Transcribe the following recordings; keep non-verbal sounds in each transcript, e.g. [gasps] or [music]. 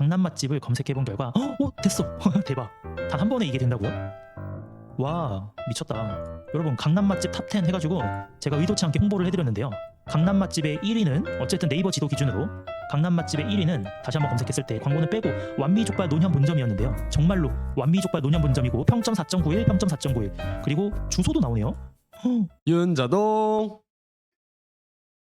강남 맛집을 검색해본 결과 어, 어 됐어. [laughs] 대박. 단 한 번에 이게 된다고요? 와 미쳤다. 여러분 강남 맛집 탑 10 해가지고 제가 의도치 않게 홍보를 해드렸는데요. 강남 맛집의 1위는 어쨌든 네이버 지도 기준으로 강남 맛집의 1위는 다시 한번 검색했을 때 광고는 빼고 완미족발 논현 본점이었는데요. 정말로 완미족발 논현 본점이고 평점 4.91 평점 4.91 그리고 주소도 나오네요. 헉, 윤자동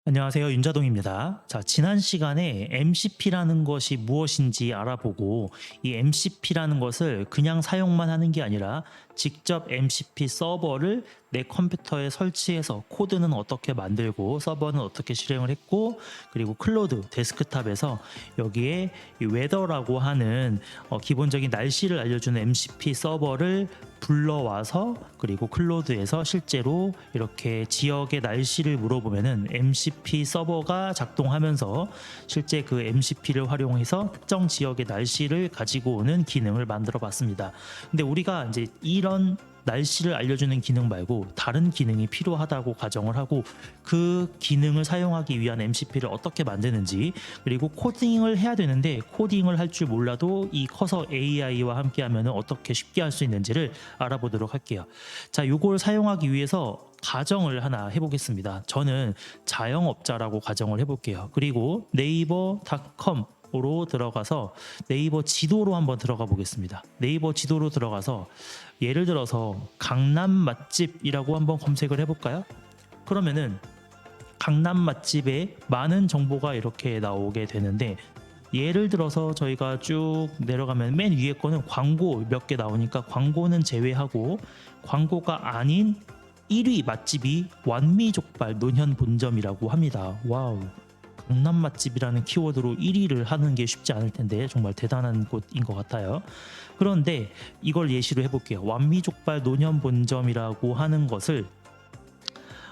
안녕하세요. 윤자동입니다. 자, 지난 시간에 MCP라는 것이 무엇인지 알아보고 이 MCP라는 것을 그냥 사용만 하는 게 아니라 직접 MCP 서버를 내 컴퓨터에 설치해서 코드는 어떻게 만들고 서버는 어떻게 실행을 했고 그리고 클로드 데스크탑에서 여기에 이 웨더라고 하는 어, 기본적인 날씨를 알려주는 MCP 서버를 불러와서 그리고 클로드에서 실제로 이렇게 지역의 날씨를 물어보면은 MCP 서버가 작동하면서 실제 그 MCP를 활용해서 특정 지역의 날씨를 가지고 오는 기능을 만들어 봤습니다. 근데 우리가 이제 이런 날씨를 알려주는 기능 말고 다른 기능이 필요하다고 가정을 하고 그 기능을 사용하기 위한 MCP를 어떻게 만드는지 그리고 코딩을 해야 되는데 코딩을 할 줄 몰라도 이 커서 AI와 함께 하면 어떻게 쉽게 할 수 있는지를 알아보도록 할게요. 자, 요걸 사용하기 위해서 가정을 하나 해보겠습니다. 저는 자영업자라고 가정을 해볼게요. 그리고 네이버닷컴 으로 들어가서 네이버 지도로 한번 들어가 보겠습니다. 네이버 지도로 들어가서 예를 들어서 강남 맛집이라고 한번 검색을 해볼까요? 그러면은 강남 맛집에 많은 정보가 이렇게 나오게 되는데 예를 들어서 저희가 쭉 내려가면 맨 위에 거는 광고 몇 개 나오니까 광고는 제외하고 광고가 아닌 1위 맛집이 완미족발 논현 본점이라고 합니다. 와우. 강남 맛집이라는 키워드로 1위를 하는 게 쉽지 않을 텐데 정말 대단한 곳인 것 같아요. 그런데 이걸 예시로 해볼게요. 완미족발 논현 본점이라고 하는 것을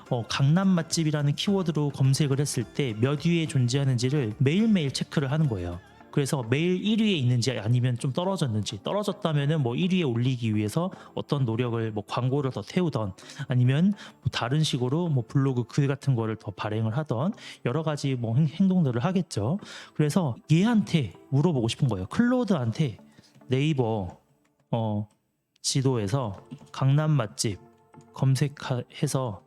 어, 강남 맛집이라는 키워드로 검색을 했을 때 몇 위에 존재하는지를 매일매일 체크를 하는 거예요. 그래서 매일 1위에 있는지 아니면 좀 떨어졌는지 떨어졌다면은 뭐 1위에 올리기 위해서 어떤 노력을 뭐 광고를 더 태우던 아니면 뭐 다른 식으로 뭐 블로그 글 같은 거를 더 발행을 하던 여러 가지 뭐 행- 행동들을 하겠죠. 그래서 얘한테 물어보고 싶은 거예요. 클로드한테 네이버 어 지도에서 강남 맛집 검색해서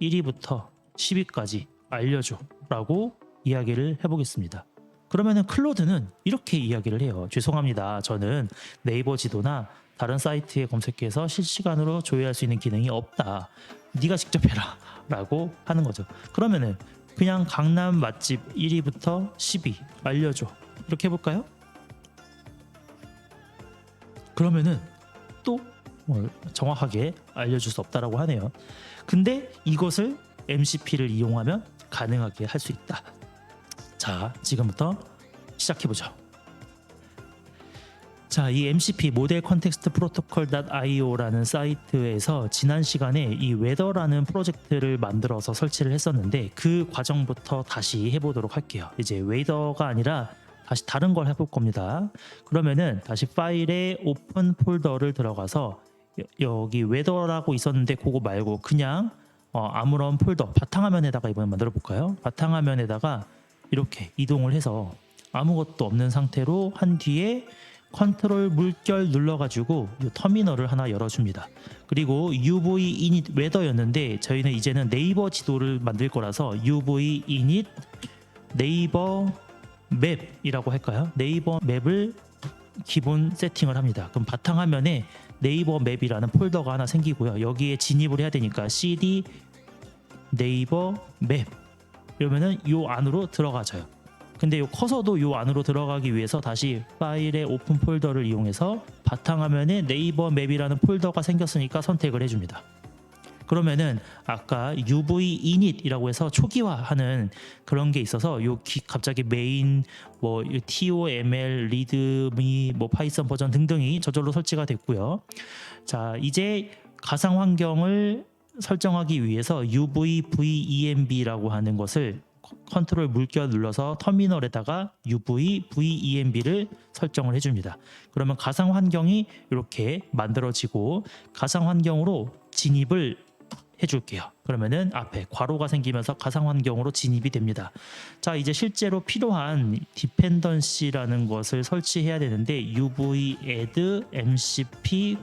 1위부터 10위까지 알려줘라고 이야기를 해보겠습니다. 그러면은 클로드는 이렇게 이야기를 해요. 죄송합니다. 저는 네이버 지도나 다른 사이트에 검색해서 실시간으로 조회할 수 있는 기능이 없다. 네가 직접 해라 라고 하는 거죠. 그러면은 그냥 강남 맛집 1위부터 10위 알려줘. 이렇게 해볼까요? 그러면은 또 어, 정확하게 알려줄 수 없다라고 하네요. 근데 이것을 MCP를 이용하면 가능하게 할 수 있다. 자, 지금부터 시작해 보죠. 자, 이 MCP 모델 컨텍스트 프로토콜.io라는 사이트에서 지난 시간에 이 웨더라는 프로젝트를 만들어서 설치를 했었는데 그 과정부터 다시 해보도록 할게요. 이제 웨더가 아니라 다시 다른 걸 해볼 겁니다. 그러면은 다시 파일에 오픈 폴더를 들어가서 여- 여기 웨더라고 있었는데 그거 말고 그냥 어, 아무런 폴더 바탕화면에다가 이번에 만들어 볼까요? 바탕화면에다가 이렇게 이동을 해서 아무것도 없는 상태로 한 뒤에 컨트롤 물결 눌러가지고 이 터미널을 하나 열어줍니다. 그리고 UV init 웨더였는데 저희는 이제는 네이버 지도를 만들 거라서 UV init 네이버 맵이라고 할까요? 네이버 맵을 기본 세팅을 합니다. 그럼 바탕화면에 네이버 맵이라는 폴더가 하나 생기고요. 여기에 진입을 해야 되니까 cd 네이버 맵 이러면은 요 안으로 들어가져요. 근데 요 커서도 요 안으로 들어가기 위해서 다시 파일의 오픈 폴더를 이용해서 바탕화면에 네이버 맵이라는 폴더가 생겼으니까 선택을 해줍니다. 그러면은 아까 UV init이라고 해서 초기화하는 그런 게 있어서 요 기- 갑자기 메인 뭐이 TOML 리드미 뭐 파이썬 버전 등등이 저절로 설치가 됐고요. 자 이제 가상 환경을 설정하기 위해서 UV VENB라고 하는 것을 컨트롤 물결 눌러서 터미널에다가 UV VENB를 설정을 해줍니다. 그러면 가상 환경이 이렇게 만들어지고 가상 환경으로 진입을 해줄게요. 그러면은 앞에 괄호가 생기면서 가상 환경으로 진입이 됩니다. 자 이제 실제로 필요한 디펜던시라는 것을 설치해야 되는데 uv add mcp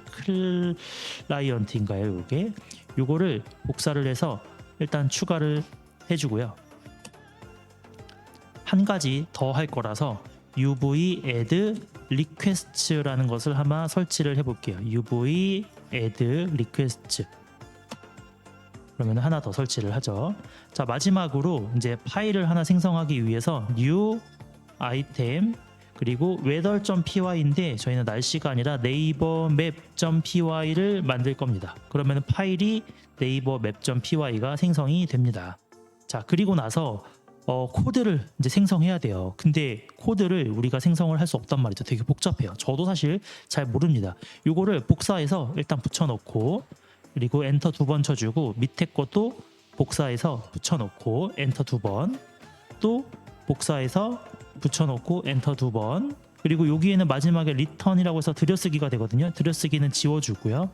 클라이언트인가요? 이게 요거를 복사를 해서 일단 추가를 해주고요. 한 가지 더 할 거라서 uv add request라는 것을 아마 설치를 해볼게요. uv add request 그러면 하나 더 설치를 하죠. 자 마지막으로 이제 파일을 하나 생성하기 위해서 new item 그리고 weather.py인데 저희는 날씨가 아니라 네이버 map.py를 만들 겁니다. 그러면 파일이 네이버 map.py가 생성이 됩니다. 자 그리고 나서 어, 코드를 이제 생성해야 돼요. 근데 코드를 우리가 생성을 할 수 없단 말이죠. 되게 복잡해요. 저도 사실 잘 모릅니다. 요거를 복사해서 일단 붙여놓고 그리고 엔터 두 번 쳐주고 밑에 것도 복사해서 붙여놓고 엔터 두 번 또 복사해서 붙여놓고 엔터 두 번 그리고 여기에는 마지막에 리턴이라고 해서 들여쓰기가 되거든요. 들여쓰기는 지워주고요.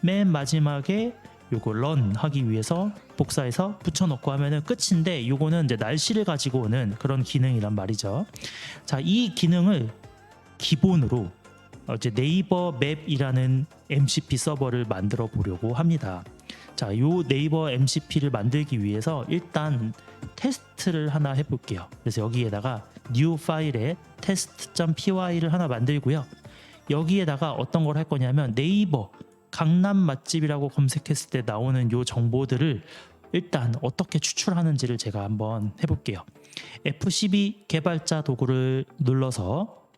맨 마지막에 요거 런 하기 위해서 복사해서 붙여놓고 하면은 끝인데 요거는 이제 날씨를 가지고 오는 그런 기능이란 말이죠. 자, 이 기능을 기본으로 어, 이제 네이버 맵이라는 MCP 서버를 만들어 보려고 합니다. 자, 요 네이버 MCP를 만들기 위해서 일단 테스트를 하나 해볼게요. 그래서 여기에다가 new 파일에 test.py를 하나 만들고요. 여기에다가 어떤 걸 할 거냐면 네이버 강남 맛집이라고 검색했을 때 나오는 요 정보들을 일단 어떻게 추출하는지를 제가 한번 해볼게요. F12 개발자 도구를 눌러서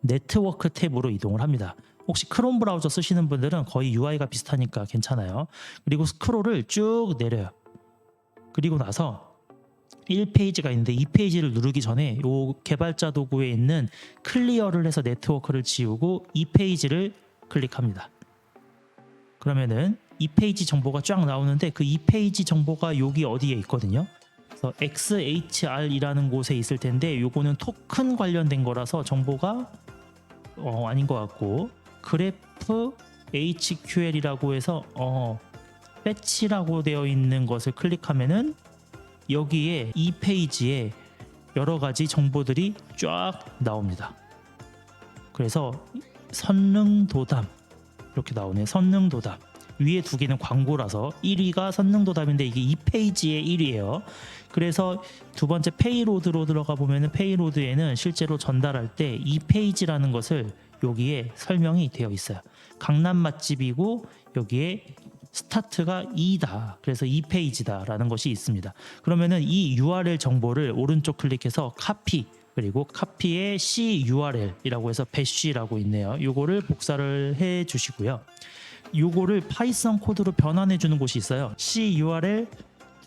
네트워크 탭으로 이동을 합니다. 혹시 크롬 브라우저 쓰시는 분들은 거의 UI가 비슷하니까 괜찮아요. 그리고 스크롤을 쭉 내려요. 그리고 나서 1페이지가 있는데 2페이지를 누르기 전에 요 개발자 도구에 있는 클리어를 해서 네트워크를 지우고 2페이지를 클릭합니다. 그러면은 2페이지 정보가 쫙 나오는데 그 2페이지 정보가 여기 어디에 있거든요. 그래서 XHR이라는 곳에 있을 텐데 요거는 토큰 관련된 거라서 정보가 어, 아닌 것 같고 그래프 HQL이라고 해서 어, 배치라고 되어 있는 것을 클릭하면은 여기에 이 페이지에 여러 가지 정보들이 쫙 나옵니다. 그래서 선릉도담 이렇게 나오네. 선릉도담 위에 두 개는 광고라서 1위가 선릉도담인데 이게 이 페이지의 1위예요. 그래서 두 번째 페이로드로 들어가 보면은 페이로드에는 실제로 전달할 때 이 페이지라는 것을 여기에 설명이 되어 있어요. 강남 맛집이고 여기에 스타트가 2다. 그래서 2페이지다라는 것이 있습니다. 그러면은 이 URL 정보를 오른쪽 클릭해서 카피 그리고 카피에 C URL이라고 해서 배쉬라고 있네요. 요거를 복사를 해 주시고요. 요거를 파이썬 코드로 변환해 주는 곳이 있어요. C URL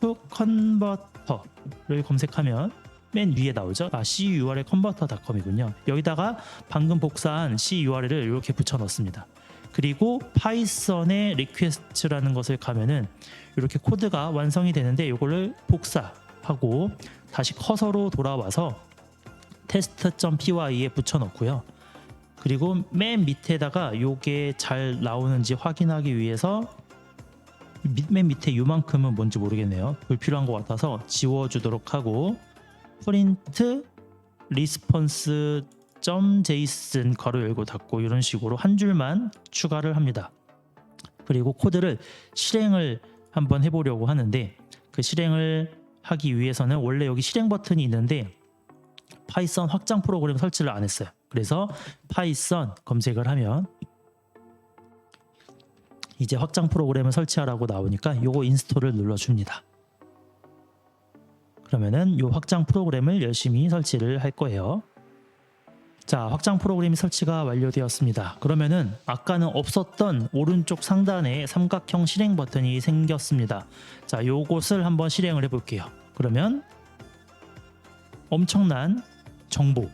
to converter를 검색하면 맨 위에 나오죠. 아, CURL converter.com이군요. 여기다가 방금 복사한 C URL을 이렇게 붙여 넣습니다. 그리고 파이썬의 리퀘스트라는 것을 가면은 이렇게 코드가 완성이 되는데 이거를 복사하고 다시 커서로 돌아와서 test.py에 붙여 넣고요. 그리고 맨 밑에다가 요게 잘 나오는지 확인하기 위해서 밑- 맨 밑에 요만큼은 뭔지 모르겠네요. 불필요한 것 같아서 지워주도록 하고 프린트 리스폰스 .json 괄호 열고 닫고 이런 식으로 한 줄만 추가를 합니다. 그리고 코드를 실행을 한번 해보려고 하는데 그 실행을 하기 위해서는 원래 여기 실행 버튼이 있는데 파이썬 확장 프로그램 설치를 안 했어요. 그래서 파이썬 검색을 하면 이제 확장 프로그램을 설치하라고 나오니까 요거 인스톨을 눌러줍니다. 그러면은 요 확장 프로그램을 열심히 설치를 할 거예요. 자, 확장 프로그램이 설치가 완료되었습니다. 그러면은 아까는 없었던 오른쪽 상단에 삼각형 실행 버튼이 생겼습니다. 자, 요것을 한번 실행을 해 볼게요. 그러면 엄청난 정보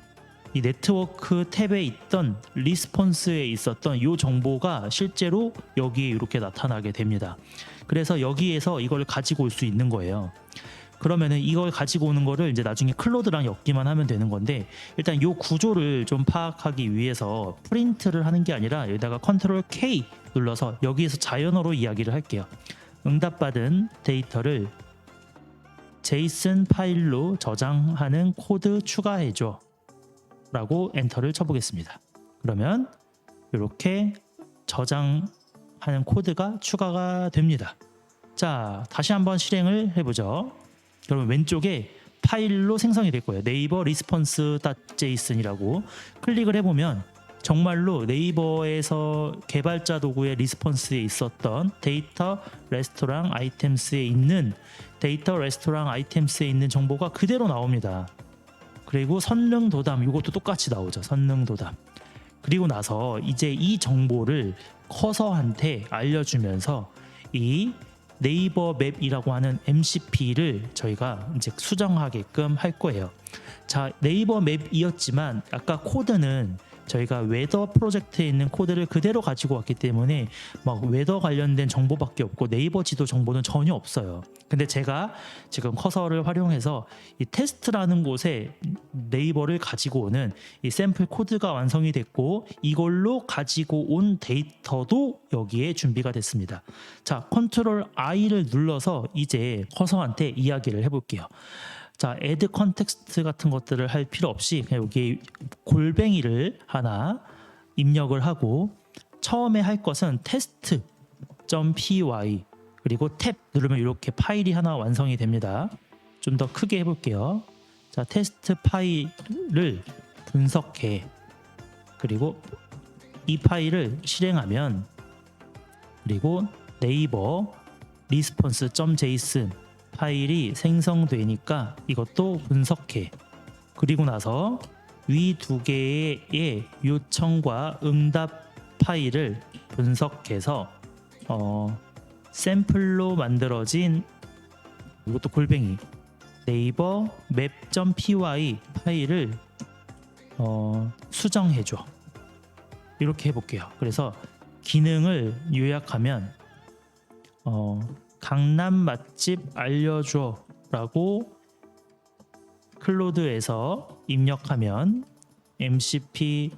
이 네트워크 탭에 있던 리스폰스에 있었던 이 정보가 실제로 여기에 이렇게 나타나게 됩니다. 그래서 여기에서 이걸 가지고 올 수 있는 거예요. 그러면은 이걸 가지고 오는 거를 이제 나중에 클로드랑 엮기만 하면 되는 건데 일단 이 구조를 좀 파악하기 위해서 프린트를 하는 게 아니라 여기다가 컨트롤 K 눌러서 여기에서 자연어로 이야기를 할게요. 응답받은 데이터를 제이슨 파일로 저장하는 코드 추가해줘 라고 엔터를 쳐보겠습니다. 그러면 이렇게 저장하는 코드가 추가가 됩니다. 자, 다시 한번 실행을 해보죠. 그러면 왼쪽에 파일로 생성이 될 거예요. 네이버 리스폰스.json이라고 클릭을 해보면 정말로 네이버에서 개발자 도구의 리스폰스에 있었던 데이터 레스토랑 아이템스에 있는 데이터 레스토랑 아이템스에 있는 정보가 그대로 나옵니다. 그리고 선릉 도담 이것도 똑같이 나오죠. 선릉 도담. 그리고 나서 이제 이 정보를 커서한테 알려주면서 이 네이버 맵이라고 하는 MCP를 저희가 이제 수정하게끔 할 거예요. 자, 네이버 맵이었지만 아까 코드는 저희가 웨더 프로젝트에 있는 코드를 그대로 가지고 왔기 때문에 막 웨더 관련된 정보밖에 없고 네이버 지도 정보는 전혀 없어요. 근데 제가 지금 커서를 활용해서 이 테스트라는 곳에 네이버를 가지고 오는 이 샘플 코드가 완성이 됐고 이걸로 가지고 온 데이터도 여기에 준비가 됐습니다. 자, 컨트롤 I를 눌러서 이제 커서한테 이야기를 해볼게요. 자, add 컨텍스트 같은 것들을 할 필요 없이 그냥 여기 골뱅이를 하나 입력을 하고 처음에 할 것은 test.py 그리고 탭 누르면 이렇게 파일이 하나 완성이 됩니다. 좀 더 크게 해볼게요. 자, 테스트 파일을 분석해 그리고 이 파일을 실행하면 그리고 네이버 response.json 파일이 생성되니까 이것도 분석해. 그리고 나서 위 두 개의 요청과 응답 파일을 분석해서 어, 샘플로 만들어진 이것도 골뱅이 네이버 map.py 파일을 어, 수정해줘. 이렇게 해볼게요. 그래서 기능을 요약하면 어, 강남 맛집 알려줘 라고 클로드에서 입력하면 MCP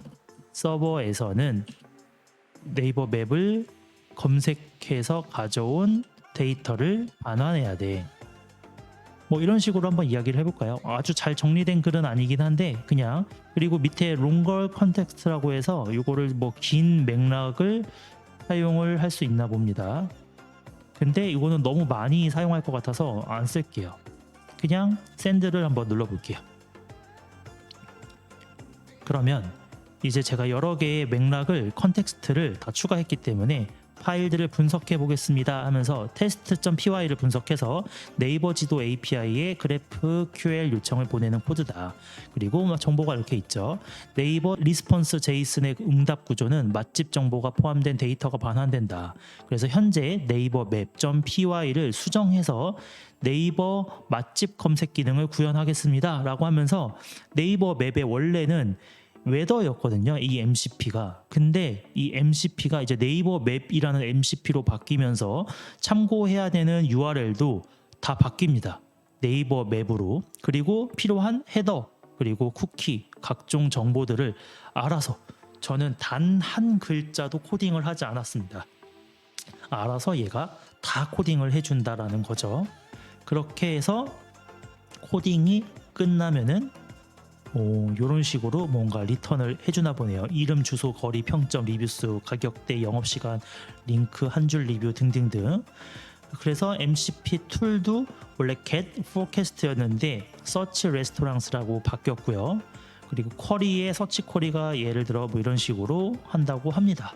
서버에서는 네이버 맵을 검색해서 가져온 데이터를 반환해야 돼. 뭐 이런 식으로 한번 이야기를 해볼까요? 아주 잘 정리된 글은 아니긴 한데 그냥 그리고 밑에 롱걸 컨텍스트라고 해서 이거를 뭐 긴 맥락을 사용을 할 수 있나 봅니다. 근데 이거는 너무 많이 사용할 것 같아서 안 쓸게요. 그냥 샌드를 한번 눌러볼게요. 그러면 이제 제가 여러 개의 맥락을 컨텍스트를 다 추가했기 때문에 파일들을 분석해 보겠습니다 하면서 test.py를 분석해서 네이버 지도 API에 그래프 QL 요청을 보내는 코드다. 그리고 막 정보가 이렇게 있죠. 네이버 리스폰스 제이슨의 응답 구조는 맛집 정보가 포함된 데이터가 반환된다. 그래서 현재 네이버 맵.py를 수정해서 네이버 맛집 검색 기능을 구현하겠습니다. 라고 하면서 네이버 맵의 원래는 웨더였거든요. 이 MCP가. 근데 이 MCP가 이제 네이버 맵이라는 MCP로 바뀌면서 참고해야 되는 URL도 다 바뀝니다. 네이버 맵으로. 그리고 필요한 헤더, 그리고 쿠키, 각종 정보들을 알아서 저는 단 한 글자도 코딩을 하지 않았습니다. 알아서 얘가 다 코딩을 해준다라는 거죠. 그렇게 해서 코딩이 끝나면은 오, 이런 식으로 뭔가 리턴을 해주나 보네요. 이름, 주소, 거리, 평점, 리뷰수, 가격대, 영업시간, 링크, 한 줄 리뷰 등등등. 그래서 MCP 툴도 원래 get forecast였는데 search restaurants라고 바뀌었고요. 그리고 쿼리의 서치 쿼리가 예를 들어 뭐 이런 식으로 한다고 합니다.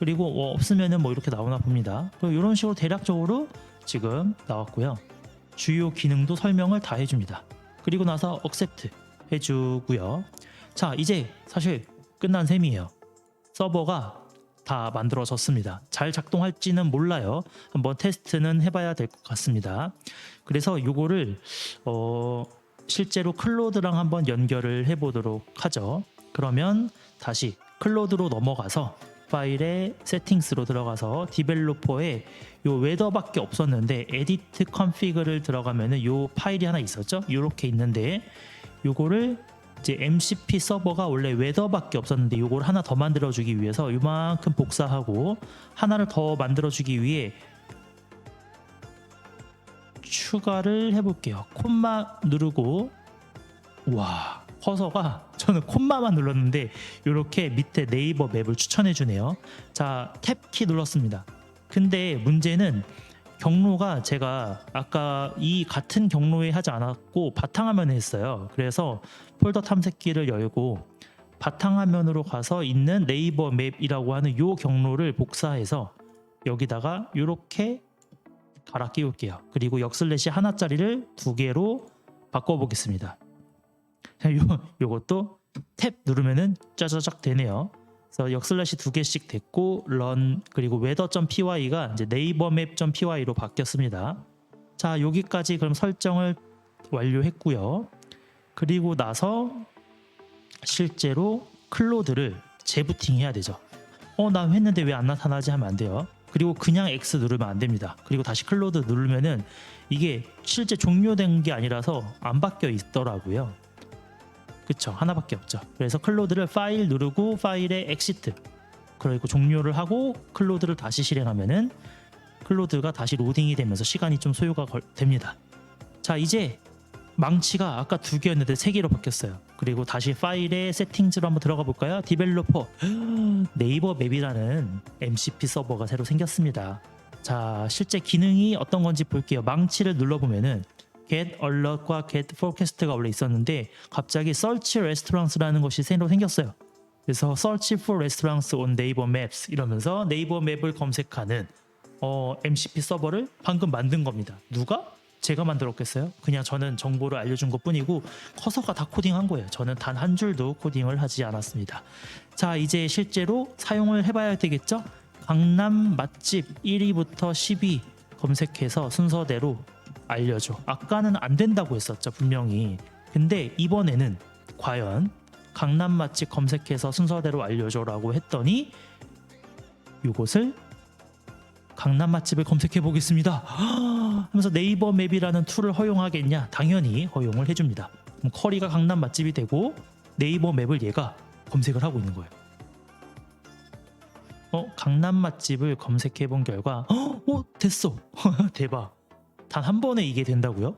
그리고 뭐 없으면은 뭐 이렇게 나오나 봅니다. 이런 식으로 대략적으로 지금 나왔고요. 주요 기능도 설명을 다 해줍니다. 그리고 나서 accept 해주고요. 자, 이제 사실 끝난 셈이에요. 서버가 다 만들어졌습니다. 잘 작동할지는 몰라요. 한번 테스트는 해봐야 될 것 같습니다. 그래서 이거를 어, 실제로 클로드랑 한번 연결을 해보도록 하죠. 그러면 다시 클로드로 넘어가서 파일의 세팅스로 들어가서 디벨로퍼에 요 웨더밖에 없었는데 에디트 컨피그를 들어가면은 요 파일이 하나 있었죠. 이렇게 있는데 요거를 이제 MCP 서버가 원래 웨더밖에 없었는데 요걸 하나 더 만들어 주기 위해서 요만큼 복사하고 하나를 더 만들어 주기 위해 추가를 해볼게요. 콤마 누르고 와 커서가 [laughs] 저는 콤마만 눌렀는데 이렇게 밑에 네이버 맵을 추천해 주네요. 자 탭 키 눌렀습니다. 근데 문제는 경로가 제가 아까 이 같은 경로에 하지 않았고 바탕화면에 했어요. 그래서 폴더 탐색기를 열고 바탕화면으로 가서 있는 네이버 맵이라고 하는 요 경로를 복사해서 여기다가 이렇게 갈아 끼울게요. 그리고 역슬래시 하나짜리를 두 개로 바꿔보겠습니다. 자, [laughs] 요 요것도 탭 누르면은 짜자작 되네요. 그래서 역슬래시 두 개씩 됐고 런 그리고 weather.py가 이제 네이버 맵.py로 바뀌었습니다. 자 여기까지 그럼 설정을 완료했고요. 그리고 나서 실제로 클로드를 재부팅 해야 되죠. 어, 나 했는데 왜 안 나타나지 하면 안 돼요. 그리고 그냥 X 누르면 안 됩니다. 그리고 다시 클로드 누르면은 이게 실제 종료된 게 아니라서 안 바뀌어 있더라고요. 그쵸 하나밖에 없죠. 그래서 클로드를 파일 누르고 파일에 엑시트 그리고 종료를 하고 클로드를 다시 실행하면은 클로드가 다시 로딩이 되면서 시간이 좀 소요가 걸- 됩니다. 자 이제 망치가 아까 두 개였는데 세 개로 바뀌었어요. 그리고 다시 파일에 세팅즈로 한번 들어가 볼까요? 디벨로퍼 [gasps] 네이버 맵이라는 MCP 서버가 새로 생겼습니다. 자 실제 기능이 어떤 건지 볼게요. 망치를 눌러보면은 get alert과 get forecast가 원래 있었는데 갑자기 search restaurants라는 것이 새로 생겼어요. 그래서 search for restaurants on 네이버 maps 이러면서 네이버 맵을 검색하는 어, MCP 서버를 방금 만든 겁니다. 누가? 제가 만들었겠어요? 그냥 저는 정보를 알려준 것 뿐이고 커서가 다 코딩한 거예요. 저는 단 한 줄도 코딩을 하지 않았습니다. 자, 이제 실제로 사용을 해봐야 되겠죠? 강남 맛집 1위부터 10위 검색해서 순서대로 알려줘. 아까는 안 된다고 했었죠, 분명히. 근데 이번에는 과연 강남 맛집 검색해서 순서대로 알려줘라고 했더니 이곳을 강남 맛집을 검색해 보겠습니다. [gasps] 하면서 네이버 맵이라는 툴을 허용하겠냐? 당연히 허용을 해줍니다. 그럼 커리가 강남 맛집이 되고 네이버 맵을 얘가 검색을 하고 있는 거예요. 어 강남 맛집을 검색해 본 결과 어, [gasps] 어 됐어 [laughs] 대박 단 한 번에 이게 된다고요?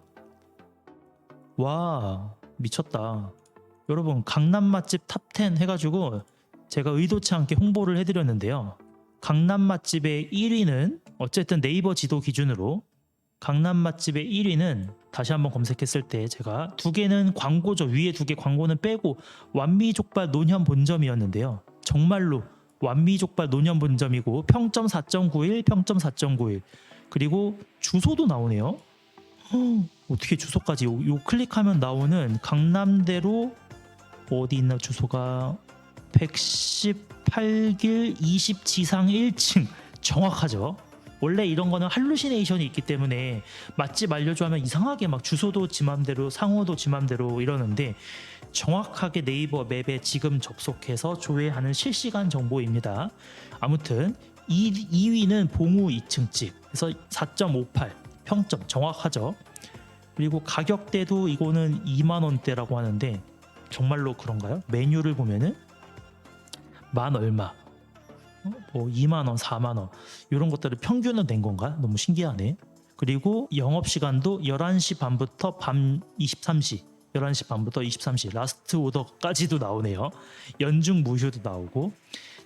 와 미쳤다. 여러분 강남 맛집 탑10 해가지고 제가 의도치 않게 홍보를 해드렸는데요. 강남 맛집의 1위는 어쨌든 네이버 지도 기준으로 강남 맛집의 1위는 다시 한번 검색했을 때 제가 두 개는 광고죠. 위에 두 개 광고는 빼고 완미족발 논현 본점이었는데요. 정말로 완미족발 논현 본점이고 평점 4.91 평점 4.91 그리고 주소도 나오네요 헉, 어떻게 주소까지 요, 요 클릭하면 나오는 강남대로 어디 있나 주소가 118길 20지상 1층 정확하죠. 원래 이런 거는 할루시네이션이 있기 때문에 맛집 알려줘 하면 이상하게 막 주소도 지 맘대로 상호도 지 맘대로 이러는데 정확하게 네이버 맵에 지금 접속해서 조회하는 실시간 정보입니다. 아무튼 2, 2위는 봉우 2층 집 그래서 4.58 평점 정확하죠. 그리고 가격대도 이거는 2만 원대라고 하는데 정말로 그런가요? 메뉴를 보면은 만 얼마, 어? 뭐 2만 원, 4만 원 이런 것들을 평균을 낸 건가? 너무 신기하네. 그리고 영업 시간도 11시 반부터 밤 23시, 11시 반부터 23시 라스트 오더까지도 나오네요. 연중 무휴도 나오고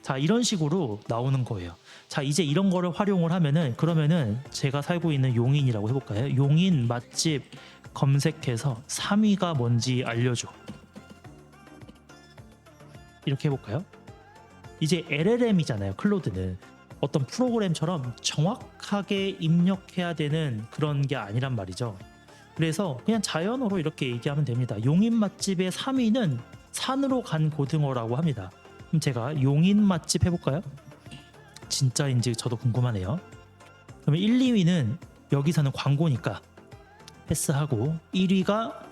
자 이런 식으로 나오는 거예요. 자 이제 이런 거를 활용을 하면은 그러면은 제가 살고 있는 용인이라고 해볼까요? 용인 맛집 검색해서 3위가 뭔지 알려줘. 이렇게 해볼까요? 이제 LLM이잖아요. 클로드는 어떤 프로그램처럼 정확하게 입력해야 되는 그런 게 아니란 말이죠. 그래서 그냥 자연어로 이렇게 얘기하면 됩니다. 용인 맛집의 3위는 산으로 간 고등어라고 합니다. 그럼 제가 용인 맛집 해볼까요? 진짜인지 저도 궁금하네요. 그러면 1, 2위는 여기서는 광고니까 패스하고 1위가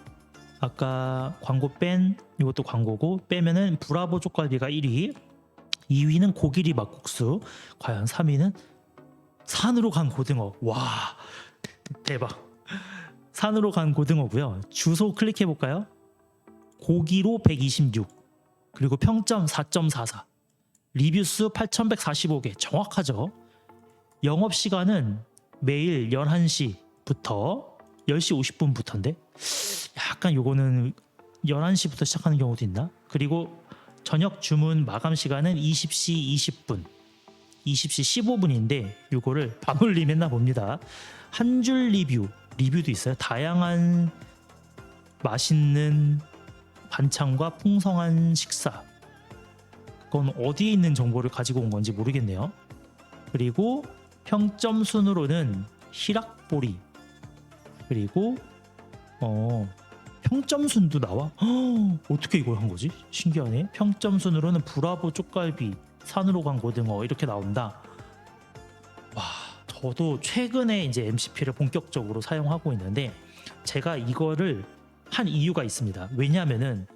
아까 광고 뺀 이것도 광고고 빼면은 브라보 족갈비가 1위 2위는 고기리 막국수 과연 3위는 산으로 간 고등어. 와 대박. 산으로 간 고등어고요. 주소 클릭해 볼까요? 고기로 126 그리고 평점 4.44 리뷰 수 8145개 정확하죠 영업 시간은 매일 11시부터 10시 50분부터인데 약간 요거는 11시부터 시작하는 경우도 있나? 그리고 저녁 주문 마감 시간은 20시 20분. 20시 15분인데 요거를 밤울림 했나 봅니다. 한 줄 리뷰, 리뷰도 있어요. 다양한 맛있는 반찬과 풍성한 식사. 그건 어디에 있는 정보를 가지고 온 건지 모르겠네요. 그리고 평점 순으로는 희락보리 그리고 어 평점 순도 나와? 헉, 어떻게 이걸 한 거지? 신기하네. 평점 순으로는 브라보 쪽갈비, 산으로 간 고등어 이렇게 나온다. 와, 저도 최근에 이제 MCP를 본격적으로 사용하고 있는데 제가 이거를 한 이유가 있습니다. 왜냐하면은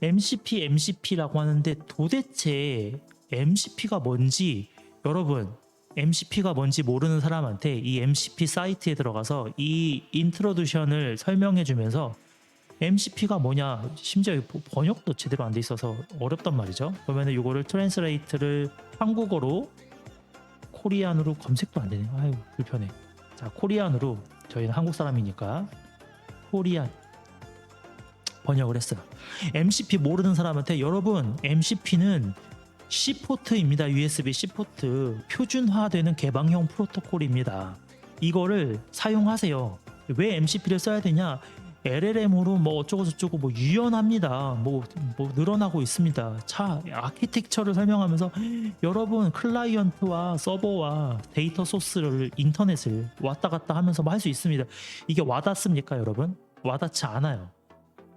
MCP, MCP라고 하는데 도대체 MCP가 뭔지 여러분 MCP가 뭔지 모르는 사람한테 이 MCP 사이트에 들어가서 이 인트로듀션을 설명해 주면서 MCP가 뭐냐 심지어 번역도 제대로 안 돼 있어서 어렵단 말이죠. 그러면 이거를 트랜스레이트를 한국어로 코리안으로 검색도 안 되네. 아유 불편해. 자 코리안으로 저희는 한국 사람이니까 코리안 번역을 했어요. MCP 모르는 사람한테 여러분 MCP는 C 포트입니다. USB C 포트 표준화되는 개방형 프로토콜입니다. 이거를 사용하세요. 왜 MCP를 써야 되냐? LLM으로 뭐 어쩌고 저쩌고 뭐 유연합니다. 뭐, 뭐 늘어나고 있습니다. 차 아키텍처를 설명하면서 여러분 클라이언트와 서버와 데이터 소스를 인터넷을 왔다 갔다 하면서 뭐 할 수 있습니다. 이게 와닿습니까, 여러분? 와닿지 않아요.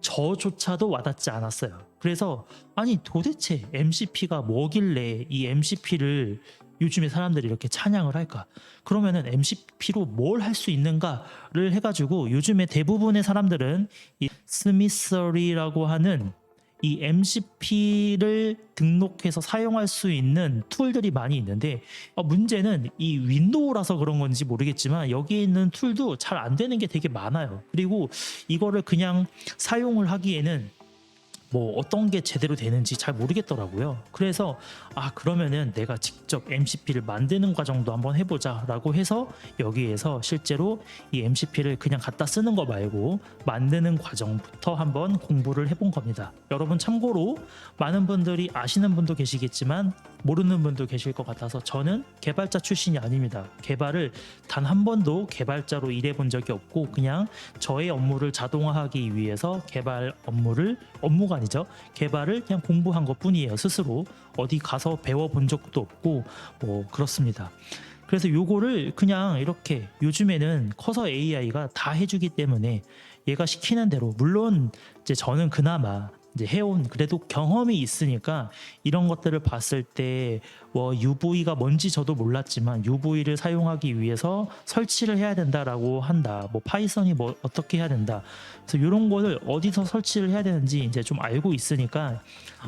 저조차도 와닿지 않았어요. 그래서 아니 도대체 MCP가 뭐길래 이 MCP를 요즘에 사람들이 이렇게 찬양을 할까? 그러면은 MCP로 뭘 할 수 있는가를 해가지고 요즘에 대부분의 사람들은 이 스미서리라고 하는 이 MCP를 등록해서 사용할 수 있는 툴들이 많이 있는데 어, 문제는 이 윈도우라서 그런 건지 모르겠지만 여기에 있는 툴도 잘 안 되는 게 되게 많아요. 그리고 이거를 그냥 사용을 하기에는 뭐 어떤 게 제대로 되는지 잘 모르겠더라고요. 그래서 아 그러면은 내가 직접 MCP를 만드는 과정도 한번 해보자라고 해서 여기에서 실제로 이 MCP를 그냥 갖다 쓰는 거 말고 만드는 과정부터 한번 공부를 해본 겁니다. 여러분 참고로 많은 분들이 아시는 분도 계시겠지만 모르는 분도 계실 것 같아서 저는 개발자 출신이 아닙니다. 개발을 단 한 번도 개발자로 일해본 적이 없고 그냥 저의 업무를 자동화하기 위해서 개발 업무를 업무가 아니죠. 개발을 그냥 공부한 것 뿐이에요. 스스로 어디 가서 배워본 적도 없고 뭐 그렇습니다. 그래서 요거를 그냥 이렇게 요즘에는 커서 AI가 다 해주기 때문에 얘가 시키는 대로 물론 이제 저는 그나마 이제 해온 그래도 경험이 있으니까 이런 것들을 봤을 때 뭐 UV가 뭔지 저도 몰랐지만 UV를 사용하기 위해서 설치를 해야 된다라고 한다. 뭐 파이썬이 뭐 어떻게 해야 된다. 그래서 이런 거를 어디서 설치를 해야 되는지 이제 좀 알고 있으니까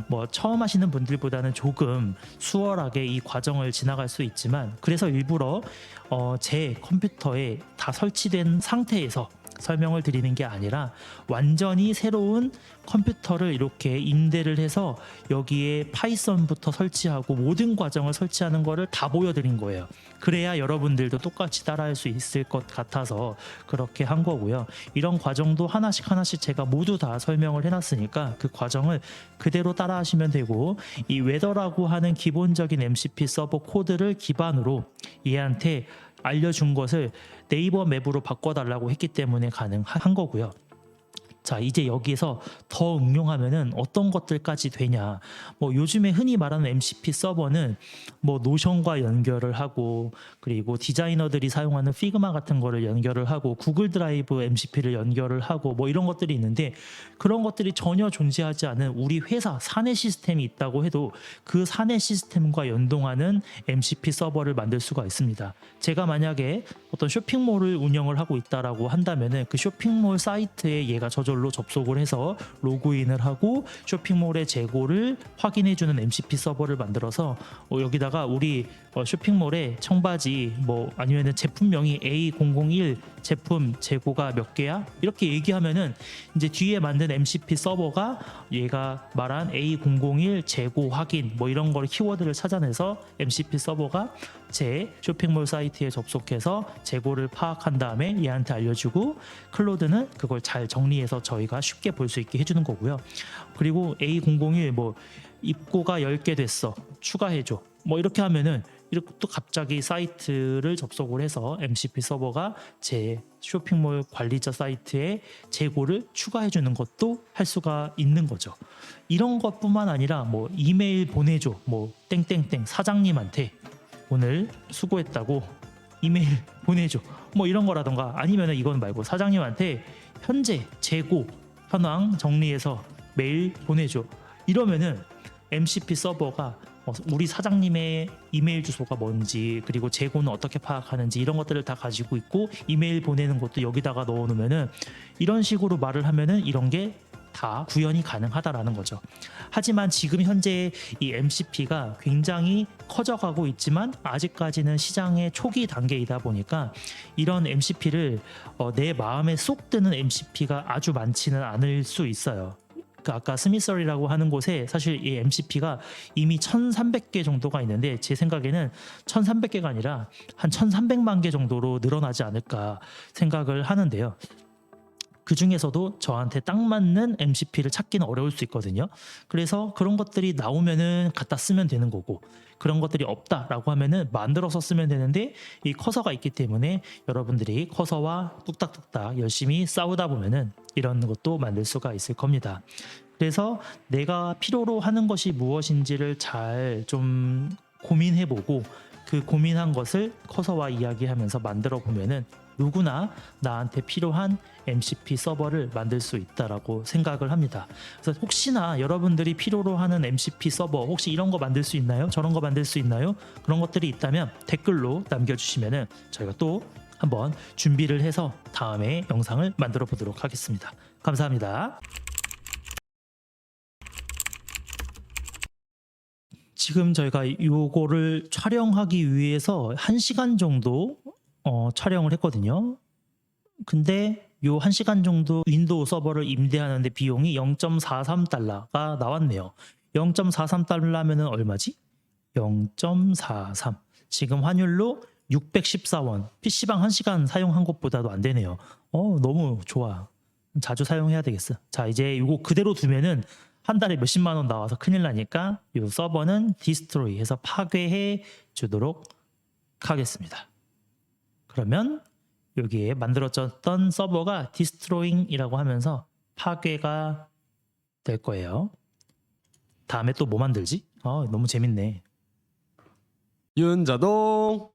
뭐 처음 하시는 분들보다는 조금 수월하게 이 과정을 지나갈 수 있지만 그래서 일부러 어, 제 컴퓨터에 다 설치된 상태에서 설명을 드리는 게 아니라 완전히 새로운 컴퓨터를 이렇게 임대를 해서 여기에 파이썬부터 설치하고 모든 과정을 설치하는 거를 다 보여드린 거예요. 그래야 여러분들도 똑같이 따라할 수 있을 것 같아서 그렇게 한 거고요. 이런 과정도 하나씩 하나씩 제가 모두 다 설명을 해놨으니까 그 과정을 그대로 따라하시면 되고 이 웨더라고 하는 기본적인 MCP 서버 코드를 기반으로 얘한테 알려준 것을 네이버 맵으로 바꿔달라고 했기 때문에 가능한 거고요. 자 이제 여기에서 더 응용하면은 어떤 것들까지 되냐 뭐 요즘에 흔히 말하는 MCP 서버는 뭐 노션과 연결을 하고 그리고 디자이너들이 사용하는 피그마 같은 거를 연결을 하고 구글 드라이브 MCP를 연결을 하고 뭐 이런 것들이 있는데 그런 것들이 전혀 존재하지 않은 우리 회사 사내 시스템이 있다고 해도 그 사내 시스템과 연동하는 MCP 서버를 만들 수가 있습니다. 제가 만약에 어떤 쇼핑몰을 운영을 하고 있다라고 한다면은 그 쇼핑몰 사이트에 얘가 저절로 저절로 접속을 해서 로그인을 하고 쇼핑몰의 재고를 확인해주는 MCP 서버를 만들어서 어, 여기다가 우리 어, 쇼핑몰에 청바지 뭐 아니면은 제품명이 A001 제품 재고가 몇 개야? 이렇게 얘기하면은 이제 뒤에 만든 MCP 서버가 얘가 말한 A001 재고 확인 뭐 이런 걸 키워드를 찾아내서 MCP 서버가 제 쇼핑몰 사이트에 접속해서 재고를 파악한 다음에 얘한테 알려주고 클로드는 그걸 잘 정리해서 저희가 쉽게 볼 수 있게 해주는 거고요. 그리고 A001 뭐 입고가 10개 됐어 추가해줘 뭐 이렇게 하면은 이렇게 또 갑자기 사이트를 접속을 해서 MCP 서버가 제 쇼핑몰 관리자 사이트에 재고를 추가해 주는 것도 할 수가 있는 거죠. 이런 것뿐만 아니라 뭐 이메일 보내줘 뭐 땡땡땡 사장님한테 오늘 수고했다고 이메일 보내줘. 뭐 이런 거라던가 아니면은 이건 말고 사장님한테 현재 재고 현황 정리해서 메일 보내줘. 이러면은 MCP 서버가 어, 우리 사장님의 이메일 주소가 뭔지 그리고 재고는 어떻게 파악하는지 이런 것들을 다 가지고 있고 이메일 보내는 것도 여기다가 넣어 놓으면은 이런 식으로 말을 하면은 이런 게 다 구현이 가능하다라는 거죠. 하지만 지금 현재 이 MCP가 굉장히 커져가고 있지만 아직까지는 시장의 초기 단계이다 보니까 이런 MCP를 어, 내 마음에 쏙 드는 MCP가 아주 많지는 않을 수 있어요. 그 아까 스미서리라고 하는 곳에 사실 이 MCP가 이미 1,300개 정도가 있는데 제 생각에는 1,300개가 아니라 한 1,300만 개 정도로 늘어나지 않을까 생각을 하는데요. 그 중에서도 저한테 딱 맞는 MCP를 찾기는 어려울 수 있거든요. 그래서 그런 것들이 나오면은 갖다 쓰면 되는 거고 그런 것들이 없다라고 하면은 만들어서 쓰면 되는데 이 커서가 있기 때문에 여러분들이 커서와 뚝딱뚝딱 열심히 싸우다 보면은 이런 것도 만들 수가 있을 겁니다. 그래서 내가 필요로 하는 것이 무엇인지를 잘 좀 고민해보고 그 고민한 것을 커서와 이야기하면서 만들어 보면은 누구나 나한테 필요한 MCP 서버를 만들 수 있다라고 생각을 합니다. 그래서 혹시나 여러분들이 필요로 하는 MCP 서버 혹시 이런 거 만들 수 있나요? 저런 거 만들 수 있나요? 그런 것들이 있다면 댓글로 남겨주시면은 저희가 또 한번 준비를 해서 다음에 영상을 만들어 보도록 하겠습니다. 감사합니다. 지금 저희가 요거를 촬영하기 위해서 1시간 정도 어, 촬영을 했거든요. 근데 요 1시간 정도 윈도우 서버를 임대하는데 비용이 0.43달러가 나왔네요. 0.43달러면은 얼마지? 0.43. 지금 환율로 614원. PC방 1시간 사용한 것보다도 안 되네요. 어, 너무 좋아. 자주 사용해야 되겠어. 자, 이제 이거 그대로 두면은 한 달에 몇십만 원 나와서 큰일 나니까 이 서버는 디스트로이 해서 파괴해 주도록 하겠습니다. 그러면 여기에 만들어졌던 서버가 디스트로잉이라고 하면서 파괴가 될 거예요. 다음에 또 뭐 만들지? 아, 너무 재밌네. 윤자동